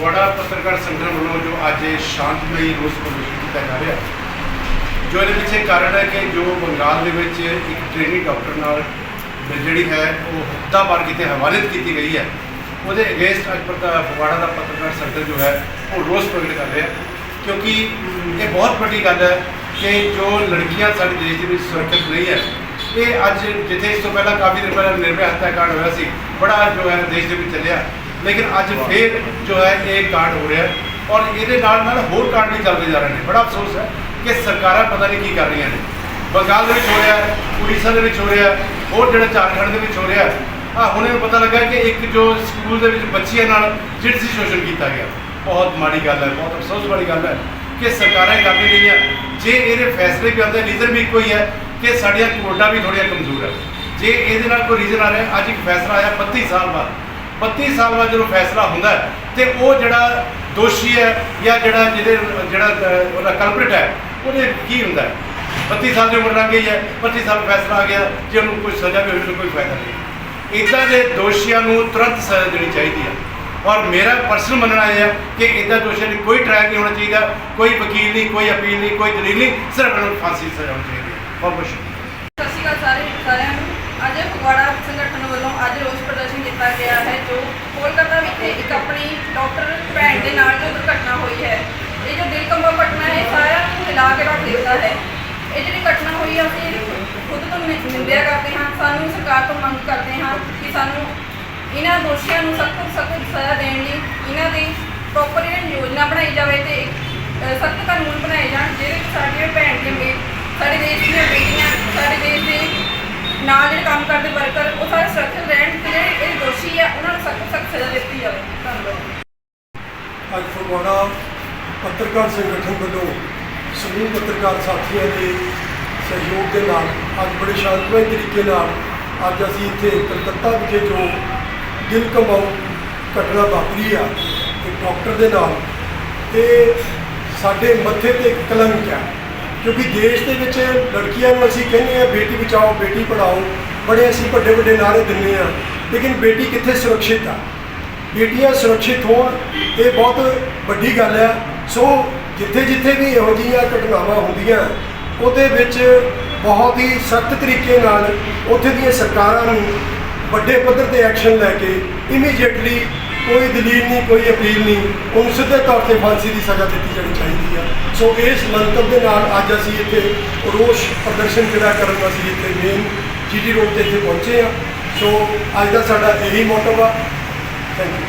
ਫਗਵਾੜਾ ਪੱਤਰਕਾਰ ਸੰਗਠਨ ਵੱਲੋਂ ਜੋ ਅੱਜ ਇਹ ਸ਼ਾਂਤਮਈ ਰੋਸ ਪ੍ਰਦਰਸ਼ਨ ਕੀਤਾ ਜਾ ਰਿਹਾ, ਜੋ ਇਹਦੇ ਪਿੱਛੇ ਕਾਰਨ ਹੈ ਕਿ ਜੋ ਬੰਗਾਲ ਦੇ ਵਿੱਚ ਇੱਕ ਟ੍ਰੇਨੀ ਡਾਕਟਰ ਨਾਲ ਜਿਹੜੀ ਹੈ ਉਹ ਹਫਤਾਵਾਰ ਕਿਤੇ ਹਵਾਲਿਤ ਕੀਤੀ ਗਈ ਹੈ, ਉਹਦੇ ਅਗੇਂਸਟ ਅੱਜ ਪਤਾ ਫਗਵਾੜਾ ਦਾ ਪੱਤਰਕਾਰ ਸੰਗਠਨ ਜੋ ਹੈ ਉਹ ਰੋਸ ਪ੍ਰਗਟ ਕਰ ਰਿਹਾ, ਕਿਉਂਕਿ ਇਹ ਬਹੁਤ ਵੱਡੀ ਗੱਲ ਹੈ ਕਿ ਜੋ ਲੜਕੀਆਂ ਸਾਡੇ ਦੇਸ਼ ਦੇ ਵਿੱਚ ਸੁਰੱਖਿਅਤ ਨਹੀਂ ਹੈ, ਇਹ ਅੱਜ ਜਿੱਥੇ ਇਸ ਤੋਂ ਪਹਿਲਾਂ ਕਾਫੀ ਦਿਨ ਪਹਿਲਾਂ ਨਿਰਭੈ ਹੱਤਿਆਕਾਂਡ ਹੋਇਆ ਸੀ, ਬੜਾ ਜੋ ਹੈ ਦੇਸ਼ ਦੇ ਵਿੱਚ ਚੱਲਿਆ ਲੇਕਿਨ ਅੱਜ ਫੇਰ ਜੋ ਹੈ ਇਹ ਕਾਂਡ ਹੋ ਰਿਹਾ ਔਰ ਇਹਦੇ ਨਾਲ ਨਾਲ ਹੋਰ ਕਾਂਡ ਵੀ ਚੱਲਦੇ ਜਾ ਰਹੇ ਨੇ। ਬੜਾ ਅਫਸੋਸ ਹੈ ਕਿ ਸਰਕਾਰਾਂ ਪਤਾ ਨਹੀਂ ਕੀ ਕਰ ਰਹੀਆਂ ਨੇ। ਬੰਗਾਲ ਦੇ ਵਿੱਚ ਹੋ ਰਿਹਾ ਉੜੀਸਾ ਦੇ ਵਿੱਚ ਹੋ ਰਿਹਾ ਹੋਰ ਜਿਹੜਾ ਝਾਰਖੰਡ ਦੇ ਵਿੱਚ ਹੋ ਰਿਹਾ ਹੈ ਆ ਹੁਣੇ ਮੈਨੂੰ ਪਤਾ ਲੱਗਾ ਕਿ ਇੱਕ ਜੋ ਸਕੂਲ ਦੇ ਵਿੱਚ ਬੱਚੀਆਂ ਨਾਲ ਜਿਨਸੀ ਸ਼ੋਸ਼ਣ ਕੀਤਾ ਗਿਆ। ਬਹੁਤ ਮਾੜੀ ਗੱਲ ਹੈ, ਬਹੁਤ ਅਫਸੋਸ ਵਾਲੀ ਗੱਲ ਹੈ ਕਿ ਸਰਕਾਰਾਂ ਇਹ ਕਰ ਰਹੀਆਂ। ਜੇ ਇਹਦੇ ਫੈਸਲੇ ਵੀ ਆਉਂਦੇ ਰੀਜ਼ਨ ਵੀ ਇੱਕੋ ਹੀ ਹੈ ਕਿ ਸਾਡੀਆਂ ਕੋਰਟਾਂ ਵੀ ਥੋੜ੍ਹੀਆਂ ਕਮਜ਼ੋਰ ਹੈ। ਜੇ ਇਹਦੇ ਨਾਲ ਕੋਈ ਰੀਜ਼ਨ ਆ ਰਿਹਾ, ਅੱਜ ਇੱਕ ਫੈਸਲਾ ਆਇਆ 32 ਸਾਲ ਬਾਅਦ। 32 ਸਾਲ ਬਾਅਦ ਜਦੋਂ ਫੈਸਲਾ ਹੁੰਦਾ ਹੈ ਤੇ ਉਹ ਜਿਹੜਾ ਦੋਸ਼ੀ ਹੈ ਜਾਂ ਜਿਹੜਾ ਜਿਹਦੇ, ਜਿਹੜਾ ਉਹਦਾ ਕਲਪ੍ਰਿਟ ਹੈ, ਉਹਦੇ ਕੀ ਹੁੰਦਾ ਹੈ? 32 ਸਾਲ ਦੀ ਉਮਰ ਲੰਘ ਗਈ ਹੈ 25 ਸਾਲ ਫੈਸਲਾ ਆ ਗਿਆ, ਜੇ ਉਹਨੂੰ ਕੋਈ ਸਜ਼ਾ ਵੀ ਹੋਈ ਤਾਂ ਕੋਈ ਫਾਇਦਾ ਨਹੀਂ। ਇੱਦਾਂ ਦੇ ਦੋਸ਼ੀਆਂ ਨੂੰ ਤੁਰੰਤ ਸਜ਼ਾ ਦੇਣੀ ਚਾਹੀਦੀ ਹੈ। ਔਰ ਮੇਰਾ ਪਰਸਨਲ ਮੰਨਣਾ ਇਹ ਹੈ ਕਿ ਇੱਦਾਂ ਦੋਸ਼ੀਆਂ ਲਈ ਕੋਈ ਟ੍ਰਾਇਲ ਨਹੀਂ ਹੋਣਾ ਚਾਹੀਦਾ, ਕੋਈ ਵਕੀਲ ਨਹੀਂ, ਕੋਈ ਅਪੀਲ ਨਹੀਂ, ਕੋਈ ਦਲੀਲ ਨਹੀਂ, ਸਿਰਫ ਇਹਨਾਂ ਨੂੰ ਫਾਂਸੀ ਦੀ ਸਜ਼ਾ ਹੋਣੀ ਚਾਹੀਦੀ ਹੈ। ਬਹੁਤ ਬਹੁਤ ਸ਼ੁਕਰੀਆ। ਸਤਿ ਸ਼੍ਰੀ ਅਕਾਲ ਸਾਰੇ ਸਾਰਿਆਂ ਨੂੰ। ਅੱਜ ਫਗਵਾੜਾ ਸੰਗਠਨ ਵੱਲੋਂ ਅੱਜ ਰੋਸ ਪ੍ਰਦਰਸ਼ਨ ਕੀਤਾ ਗਿਆ ਹੈ। ਜੋ ਇੱਕ ਆਪਣੀ ਡਾਕਟਰ ਭੈਣ ਦੇ ਨਾਲ ਜੋ ਦੁਰਘਟਨਾ ਹੋਈ ਹੈ, ਇਹ ਜੋ ਦਿਲ ਕੰਬਾ ਘਟਨਾ ਹੈ, ਇਹ ਨੂੰ ਹਿਲਾ ਕੇ ਰੱਖ ਦਿੱਤਾ ਹੈ। ਇਹ ਜਿਹੜੀ ਘਟਨਾ ਹੋਈ ਹੈ ਅਸੀਂ ਖੁਦ ਤੋਂ ਨਿੰਦਿਆ ਕਰਦੇ ਹਾਂ, ਸਾਨੂੰ ਸਰਕਾਰ ਤੋਂ ਮੰਗ ਕਰਦੇ ਹਾਂ ਕਿ ਸਾਨੂੰ ਇਹਨਾਂ ਦੋਸ਼ੀਆਂ ਨੂੰ ਸਖਤ ਸਖਤ ਸਜ਼ਾ ਦੇਣ ਲਈ ਇਹਨਾਂ ਦੀ ਪ੍ਰੋਪਰ ਇਹਨਾਂ ਯੋਜਨਾ ਬਣਾਈ ਜਾਵੇ ਤੇ ਸਖਤ ਕਾਨੂੰਨ ਬਣਾਏ ਜਾਣ, ਜਿਹਦੇ ਵਿੱਚ ਸਾਡੀਆਂ ਭੈਣ ਦੀਆਂ ਬੇ, ਸਾਡੇ ਦੇਸ਼ ਦੀਆਂ ਬੇਟੀਆਂ, ਸਾਡੇ ਦੇਸ਼ ਦੇ ਨਾਲ ਜਿਹੜੇ ਕੰਮ ਕਰਦੇ ਵਰਕਰ ਉਹ ਸਾਰੇ ਸੁਰੱਖਿਅਤ ਰਹਿਣ ਤੇ ਜਿਹੜੇ ਇਹ ਦੋਸ਼ੀ ਆ ਉਹਨਾਂ ਨੂੰ ਸਖਤ ਸਖਤ ਸਜ਼ਾ ਦਿੱਤੀ ਜਾਵੇ ਧੰਨਵਾਦ ਅੱਜ ਫਗਵਾੜਾ ਪੱਤਰਕਾਰ ਸੰਗਠਨ ਵੱਲੋਂ ਸਮੂਹ ਪੱਤਰਕਾਰ ਸਾਥੀਆਂ ਦੇ ਸਹਿਯੋਗ ਦੇ ਨਾਲ ਅੱਜ ਬੜੇ ਸ਼ਾਂਤਮਈ ਤਰੀਕੇ ਨਾਲ ਅੱਜ ਅਸੀਂ ਇੱਥੇ ਕਲਕੱਤਾ ਵਿਖੇ ਜੋ ਦਿਲ ਕਮਾਉ ਘਟਨਾ ਵਾਪਰੀ ਆ, ਇੱਕ ਡਾਕਟਰ ਦੇ ਨਾਲ ਇਹ ਸਾਡੇ ਮੱਥੇ ਤੇ ਇੱਕ ਕਲੰਕ ਹੈ ਕਿਉਂਕਿ ਦੇਸ਼ ਦੇ ਵਿੱਚ ਲੜਕੀਆਂ ਨੂੰ ਅਸੀਂ ਕਹਿੰਦੇ ਆ, ਬੇਟੀ ਬਚਾਓ, ਬੇਟੀ ਪੜਾਓ ਬੜੇ ਅਸੀਂ ਵੱਡੇ ਵੱਡੇ ਨਾਅਰੇ ਦਿੰਦੇ ਆ, ਲੇਕਿਨ ਬੇਟੀ ਕਿੱਥੇ ਸੁਰੱਖਿਅਤ ਆ? ਬੇਟੀਆਂ ਸੁਰੱਖਿਅਤ ਹੋਣ, ਇਹ ਬਹੁਤ ਵੱਡੀ ਗੱਲ ਹੈ ਸੋ ਜਿੱਥੇ ਜਿੱਥੇ ਵੀ ਇਹੋ ਜਿਹੀਆਂ ਘਟਨਾਵਾਂ ਹੁੰਦੀਆਂ, ਉਹਦੇ ਵਿੱਚ ਬਹੁਤ ਹੀ ਸਖਤ ਤਰੀਕੇ ਨਾਲ ਉੱਥੇ ਦੀਆਂ ਸਰਕਾਰਾਂ ਨੂੰ ਵੱਡੇ ਪੱਧਰ ਤੇ ਐਕਸ਼ਨ ਲੈ ਕੇ ਇਮੀਡੀਏਟਲੀ ਕੋਈ ਦਲੀਲ ਨਹੀਂ, ਕੋਈ ਅਪੀਲ ਨਹੀਂ, ਉਹਨੂੰ ਸਿੱਧੇ ਤੌਰ ਤੇ ਫਾਂਸੀ ਦੀ ਸਜ਼ਾ ਦਿੱਤੀ ਜਾਣੀ ਚਾਹੀਦੀ ਆ। ਸੋ ਇਸ ਮੰਤਵ ਦੇ ਨਾਲ ਅੱਜ ਅਸੀਂ ਇੱਥੇ ਰੋਸ਼ ਪ੍ਰਦਰਸ਼ਨ ਜਿਹੜਾ ਕਰਨ ਅਸੀਂ ਇੱਥੇ ਮੇਨ ਜੀਟੀ ਰੋਡ ਤੇ ਇੱਥੇ ਪਹੁੰਚੇ ਆ। ਸੋ ਅੱਜ ਦਾ ਸਾਡਾ ਇਹੀ ਮੋਟਿਵ ਆ ਥੈਂਕ ਯੂ